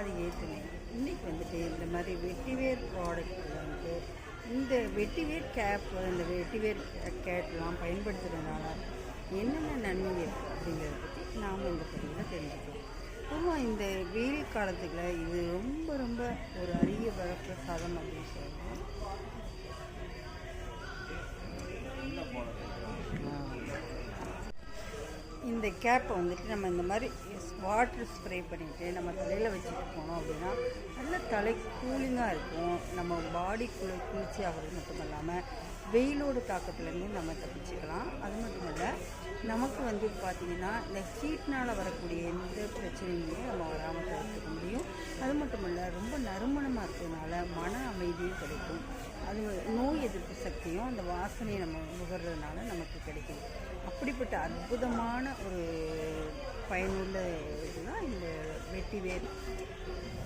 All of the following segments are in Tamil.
அது ஏற்றினேன். இன்றைக்கி வந்துட்டு இந்த மாதிரி வெட்டிவேர் ப்ராடக்ட்டில் வந்துட்டு இந்த வெட்டிவேர் கேப் இந்த வெட்டிவேர் கேட்லாம் பயன்படுத்துகிறதுனால என்னென்ன நன்மை இருக்குது அப்படிங்கிறத பற்றி நாம் இந்த பதிவில் தெரிஞ்சுக்கலாம். பொதுவாக இந்த வெயில் காலத்துக்குள்ள இது ரொம்ப ரொம்ப ஒரு அரிய வரப்பிரசாதம் அப்படின்னு சொல்லலாம். இந்த கேப்பை வந்துட்டு நம்ம இந்த மாதிரி வாட்டர் ஸ்ப்ரே பண்ணிவிட்டு நம்ம தலையில் வச்சுட்டு போனோம் அப்படின்னா நல்ல தலை கூலிங்காக இருக்கும். நம்ம பாடிக்குள்ளே குளிர்ச்சி ஆகிறது மட்டும் இல்லாமல் வெயிலோட தாக்கத்துலேருந்து நம்ம தப்பிச்சுக்கலாம். அது மட்டும் இல்லை நமக்கு வந்து பார்த்திங்கன்னா இந்த ஹீட்னால் வரக்கூடிய எந்த பிரச்சனையுமே நம்ம வராமல் தவிர்த்துக்க அது மட்டும் இல்லை ரொம்ப நறுமணமாக இருக்கிறதுனால மன அமைதியும் கிடைக்கும். அது நோய் எதிர்ப்பு சக்தியும் அந்த வாசனையை நம்ம நுகர்றதுனால நமக்கு கிடைக்கும். அப்படிப்பட்ட அற்புதமான ஒரு பயனுள்ள இதுதான் இந்த வெட்டிவேர்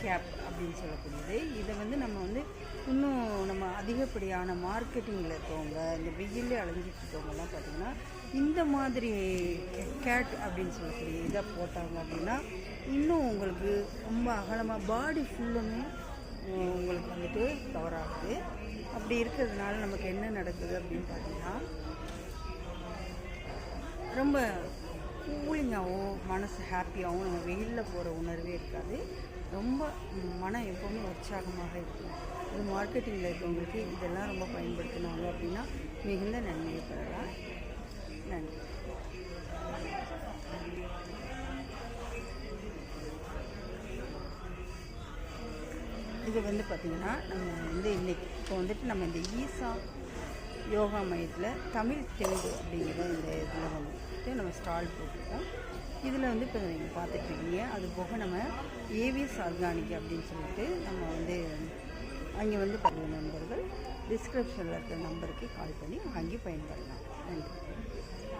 கேப் அப்படின்னு சொல்லக்கூடியது. இதை வந்து நம்ம வந்து இன்னும் நம்ம அதிகப்படியான மார்க்கெட்டிங்கில் இருக்கவங்க இந்த வெயிலே அலைஞ்சிட்டு இருக்கவங்கலாம் பார்த்திங்கன்னா இந்த மாதிரி கேட் அப்படின்னு சொல்லக்கூடிய இதை போட்டாங்க அப்படின்னா இன்னும் உங்களுக்கு ரொம்ப அகலமாக பாடி ஃபுல்லுமே உங்களுக்கு வந்துட்டு கவர் ஆகுது. அப்படி இருக்கிறதுனால நமக்கு என்ன நடக்குது அப்படின்னு பார்த்தீங்கன்னா ரொம்ப கூலிங்காகவும் மனசு ஹாப்பியாகவும் நம்ம வெயிலில் போகிற உணர்வே இருக்காது. ரொம்ப மனம் எப்போவுமே உற்சாகமாக இருக்கும். மார்க்கெட்டிங்கில் இருக்கவங்களுக்கு இதெல்லாம் ரொம்ப பயன்படுத்தினாங்க அப்படின்னா மிகுந்த நன்மையை பெறலாம். நன்றி. இது வந்து பார்த்திங்கன்னா நம்ம வந்து இன்றைக்கி இப்போ வந்துட்டு நம்ம இந்த ஈசா யோகா மையத்தில் தமிழ் தெலுங்கு அப்படிங்கிற இந்த இதில் வந்துட்டு நம்ம ஸ்டால் போட்டிருக்கோம். இதில் வந்து இப்போ நீங்கள் பார்த்துட்ருக்கீங்க அது போக நம்ம ஏவிஎஸ் ஆர்கானிக் அப்படின்னு சொல்லிட்டு நம்ம வந்து அங்கே வந்து பழைய நண்பர்கள். டிஸ்கிரிப்ஷனில் இருக்கிற நம்பருக்கு கால் பண்ணி வாங்கி பயன்படலாம் நன்றி.